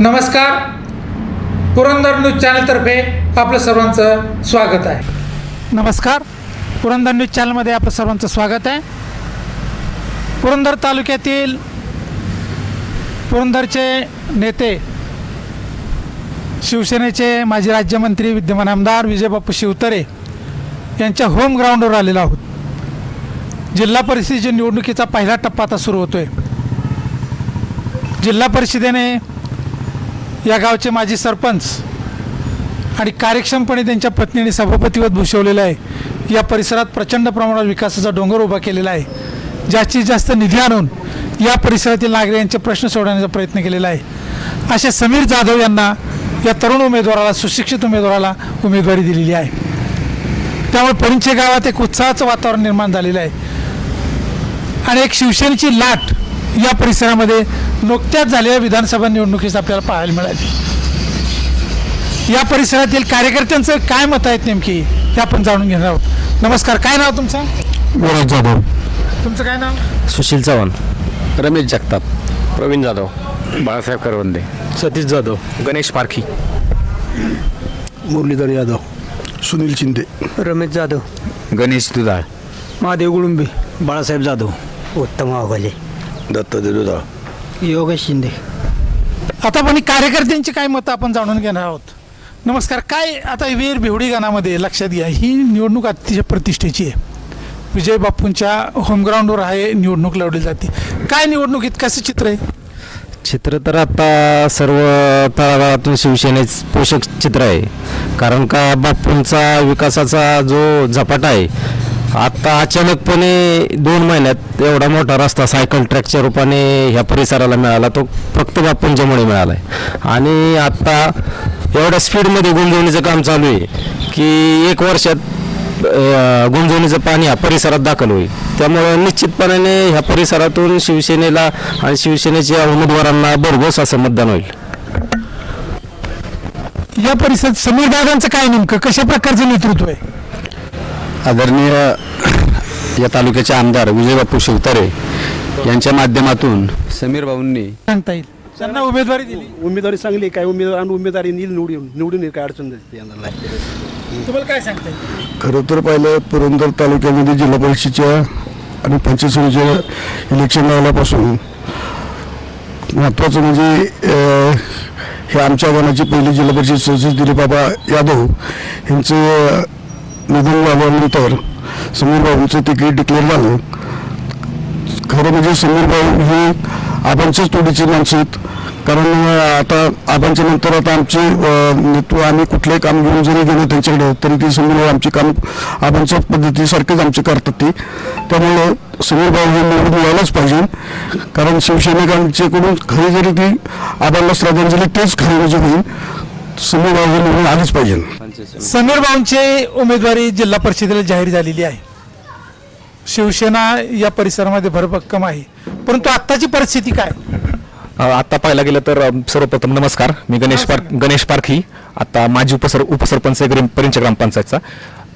नमस्कार. पुरंदर न्यूज चॅनलतर्फे आपलं सर्वांचं स्वागत आहे. नमस्कार. पुरंदर न्यूज चॅनलमध्ये आपलं सर्वांचं स्वागत आहे. पुरंदर तालुक्यातील पुरंदरचे नेते शिवसेनेचे माजी राज्यमंत्री विद्यमान आमदार विजयबापू शिवतरे यांच्या होम ग्राउंडवर आलेलो आहोत. जिल्हा परिषदेच्या निवडणुकीचा पहिला टप्पा आता सुरू होतो आहे जिल्हा परिषदेने या गावचे माजी सरपंच आणि कार्यक्षमपणे त्यांच्या पत्नीने सभापतीपद भूषवलेलं आहे. या परिसरात प्रचंड प्रमाणात विकासाचा डोंगर उभा केलेला आहे. जास्तीत जास्त निधी आणून या परिसरातील नागरिकांचे प्रश्न सोडवण्याचा प्रयत्न केलेला आहे. असे समीर जाधव यांना या तरुण उमेदवाराला सुशिक्षित उमेदवाराला उमेदवारी दिलेली आहे. त्यामुळे परिंचे गावात एक उत्साहाचं वातावरण निर्माण झालेलं आहे. आणि एक शिवसेनेची लाट या परिसरामध्ये नुकत्याच झालेल्या विधानसभा निवडणुकीत आपल्याला पाहायला मिळाली. या परिसरातील कार्यकर्त्यांचं काय मत आहेत नेमकी हे आपण जाणून घेणार आहोत. नमस्कार काय नाव तुमचं? विराज जाधव. तुमचं काय नाव? सुशील चव्हाण. रमेश जगताप प्रवीण जाधव. बाळासाहेब करवंदे. सतीश जाधव. गणेश पारखी. मुरलीधर यादव सुनील शिंदे. रमेश जाधव. गणेश दुधाळ. महादेव गुळुंबे. बाळासाहेब जाधव. उत्तम आव्हाले दत्त दुधाळ. योगेश शिंदे. आता आपण ही कार्यकर्त्यांची काय मतं आपण जाणून घेणार आहोत? नमस्कार काय आता वीर भिवडी गाणामध्ये लक्षात घ्या ही निवडणूक अतिशय प्रतिष्ठेची आहे. विजय बापूंच्या होमग्राऊंडवर आहे निवडणूक लढवली जाते. काय निवडणुकीत कसं चित्र आहे? चित्र तर आता सर्व तळागाळातून शिवसेनेच पोषक चित्र आहे. कारण का बापूंचा विकासाचा जो झपाटा आहे आत्ता अचानकपणे दोन महिन्यात एवढा मोठा रस्ता सायकल ट्रॅकच्या रूपाने ह्या परिसराला मिळाला तो फक्त बापूंच्यामुळे मिळाला आहे आणि आत्ता एवढ्या स्पीडमध्ये गुंजवणीचं काम चालू आहे की एक वर्षात गुंजवणीचं पाणी ह्या परिसरात दाखल होईल. त्यामुळं निश्चितपणाने ह्या परिसरातून शिवसेनेला आणि शिवसेनेच्या उमेदवारांना भरघोस असं मतदान होईल. या परिसरात समीर दादांचं काय नेमकं? कशा प्रकारचं नेतृत्व आहे? आदरणीय या तालुक्याचे आमदार विजयबापू शिवतारे यांच्या माध्यमातून समीर भाऊंनी सांगता येईल. त्यांना उमेदवारी दिली. उमेदवारी चांगली. काय उमेदवार आणि उमेदवारी नील निवडून निवडून येईल काय अडचण नाही यांना तुम्हाला काय सांगता येईल? खरं तर पाहिलं पुरंदर तालुक्यामध्ये जिल्हा परिषदेच्या आणि पंचायत समितीच्या इलेक्शन लागल्यापासून महत्त्वाचं म्हणजे अं, हे आमच्या गावाची पहिली जिल्हा परिषद सदस्य दिलीपबाबा यादव यांचं निधन झाल्यानंतर समीर भाऊंचं तिकीट डिक्लेअर झालं. खरं म्हणजे समीर भाऊ हे आबांच्याच तोडीची माणसं आहेत. कारण आता आबांच्या नंतर आता आमचे नेतृत्व आम्ही कुठलंही काम घेऊन जरी गेलो त्यांच्याकडे तरी ते समीर भाऊ आमचे काम आबांच्या पद्धतीसारखेच आमचे करतात ते. त्यामुळे समीर भाऊ हे निवडून मिळायलाच पाहिजे. कारण शिवसैनिकांच्याकडून खरी जरी ती आबांना श्रद्धांजली तेच खरी म्हणजे होईल. समीर भाऊ हे निवडून आलीच पाहिजे. समीर भाऊंची उमेदवारी जिल्हा परिषदेला जाहीर झालेली आहे. शिवसेना या परिसरामध्ये भरभक्कम आहे. परंतु आत्ताची परिस्थिती काय? अ, आत्ता पाहायला गेलं तर अ, सर्वप्रथम नमस्कार. मी गणेश पार गणेश पारखी. आता माजी उपसर उपसरपंच आहे ग्राम परिंच ग्रामपंचायतचा.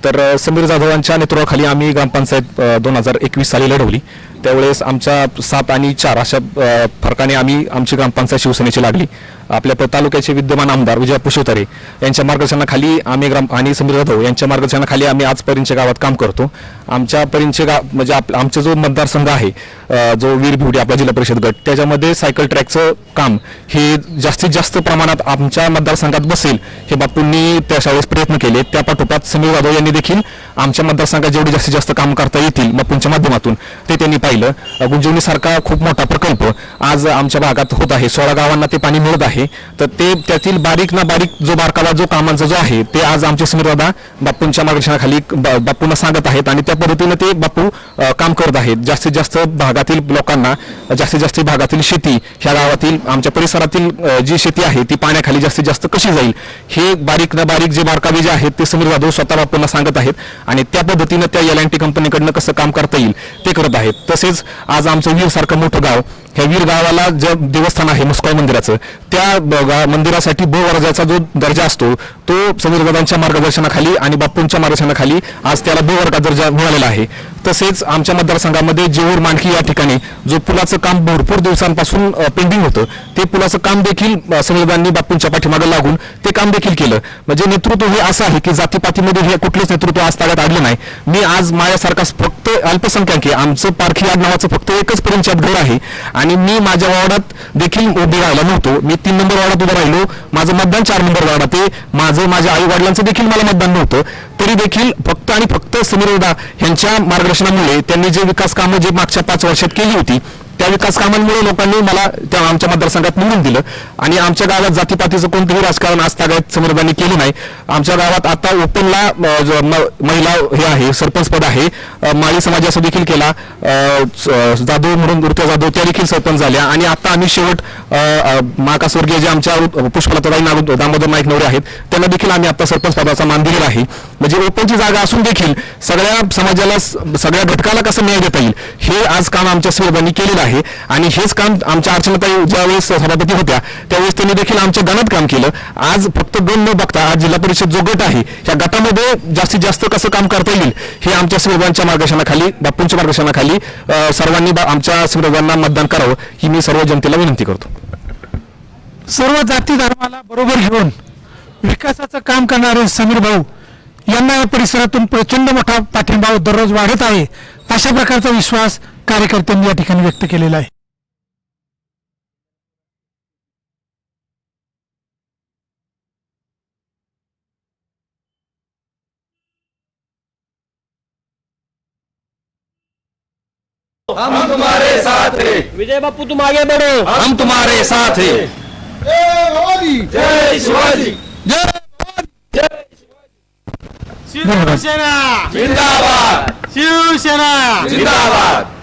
तर अ, समीर जाधवांच्या नेतृत्वाखाली आम्ही ग्रामपंचायत दोन हजार एकवीस साली लढवली. त्यावेळेस आमच्या सात आणि चार अशा अ, फरकाने आम्ही आमची ग्रामपंचायत शिवसेनेची लागली. आपल्या तालुक्याचे विद्यमान आमदार विजय पुशोतरे यांच्या मार्गदर्शनाखाली आम्ही ग्राम आणि समीर जाधव यांच्या मार्गदर्शनाखाली आम्ही आज परिंचे गावात काम करतो. आमच्या परिंचे गाव म्हणजे आप आमचा जो मतदारसंघ आहे जो वीर भिवडी आपला जिल्हा परिषद गट त्याच्यामध्ये सायकल ट्रॅकचं काम हे जास्तीत जास्त प्रमाणात आमच्या मतदारसंघात बसेल हे बापूंनी त्यावेळेस प्रयत्न केले. त्या पाठोपाठ समीर जाधव यांनी देखील आमच्या मतदारसंघात जेवढे जास्तीत जास्त काम करता येतील बापूंच्या माध्यमातून ते त्यांनी पाहिलं. गुंजवणीसारखा खूप मोठा प्रकल्प आज आमच्या भागात होत आहे. सोळा गावांना ते पाणी मिळत आहे. तर ते त्यातील बारीक ना बारीक जो बारकावा जो कामांचा जो आहे ते आज आमचे समीरदादा बापूंच्या मार्गदर्शनाखाली बापूंना सांगत आहेत आणि त्या पद्धतीने ते बापू काम करत आहेत. जास्तीत जास्त भागातील लोकांना जास्तीत जास्त भागातील शेती ह्या गावातील आमच्या परिसरातील जी शेती आहे ती पाण्याखाली जास्तीत जास्त कशी जाईल? हे बारीक ना बारीक जे बारकावे जे आहेत ते समीर जाधव स्वतः बापूंना सांगत आहेत आणि त्या पद्धतीनं त्या एल अँड टी कंपनीकडनं कसं काम करता येईल ते करत आहेत. तसेच आज आमचं वीरसारखं मोठं गाव ह्या वीर गावाला जे देवस्थान आहे मुस्कळ मंदिराचं त्या मंदिरासाठी ब वर्गाचा जो दर्जा असतो तो समीर मार्गदर्शनाखाली आणि बाप्पूंच्या मार्गदर्शनाखाली आज त्याला ब वर्गाचा दर्जा मिळालेला आहे. तसेच आमच्या मतदारसंघामध्ये जेऊर मांडकी या ठिकाणी जो पुलाचं काम भरपूर दिवसांपासून पेंडिंग होतं ते पुलाचं काम देखील अ, बापूंच्या पाठीमागे लागून ते काम देखील केलं. म्हणजे नेतृत्व हे असं आहे की जातीपातीमध्ये हे कुठलंच नेतृत्व आज ताब्यात आणलं नाही. मी आज माझ्यासारखा फक्त अल्पसंख्याक आहे आमचं पारखी या नावाचं फक्त एकच पंचायत घर आहे. आणि मी माझ्या वॉर्डात देखील उभे राहिला नव्हतो. मी तीन नंबर वॉर्डात उभं राहिलो. माझं मतदान चार नंबर वॉर्डात आहे. माझं माझ्या आई वडिलांचं देखील मला मतदान नव्हतं. तरी देखील फक्त आणि फक्त समीर यांच्या मार्गदर्शनामुळे त्यांनी जे विकास कामं जे मागच्या पाच वर्षात केली होती त्या विकास कामांमुळे लोकांनी मला त्या आमच्या मतदारसंघात निवडून दिलं. आणि आमच्या गावात जातीपातीचं कोणतंही राजकारण आज तागायत समीरदांनी केलं नाही. आमच्या गावात आता ओपनला जो म- महिला हे आहे सरपंच पद आहे माळी समाज असं देखील केला जाधव म्हणून ऋत्या जाधव त्या देखील सरपंच झाल्या. आणि आता आम्ही शेवट अ, मागासवर्गीय जे आमच्या पुष्पलताबाई नाग दामोदर नाईक नवरे आहेत त्यांना देखील आम्ही आता सरपंच पदाचा मान दिलेला आहे. म्हणजे ओपनची जागा असून देखील सगळ्या समाजाला सगळ्या घटकाला कसं न्याय देता येईल हे आज काम आमच्या सर्वांनी केलेलं आहे. आणि हेच काम आमच्या अर्चनाताई ज्यावेळेस सभापती होत्या त्यावेळेस त्यांनी देखील आमच्या गणात काम केलं. आज फक्त दोन न बघता आज जिल्हा परिषद जो गट आहे या गटामध्ये जास्तीत जास्त कसं काम करता येईल हे आमच्या समितीच्या मार्गदर्शनाखाली बापूंच्या मार्गदर्शनाखाली सर्वांनी आमच्या समितींना मतदान करावं ही मी सर्व जनतेला विनंती करतो. सर्व जाती धर्माला बरोबर घेऊन विकासाचं काम करणारे समीर भाऊ यांना या परिसरातून प्रचंड मोठा पाठिंबा दररोज वाढत आहे अशा प्रकारचा विश्वास कार्यकर्त्यांनी या ठिकाणी व्यक्त केलेला आहे. विजय बापू तुम आगे बढ़ो। हम तुम्हारे साथ हैं। धन्यवाद शिवसेना। शिवसेना। जिंदाबाद।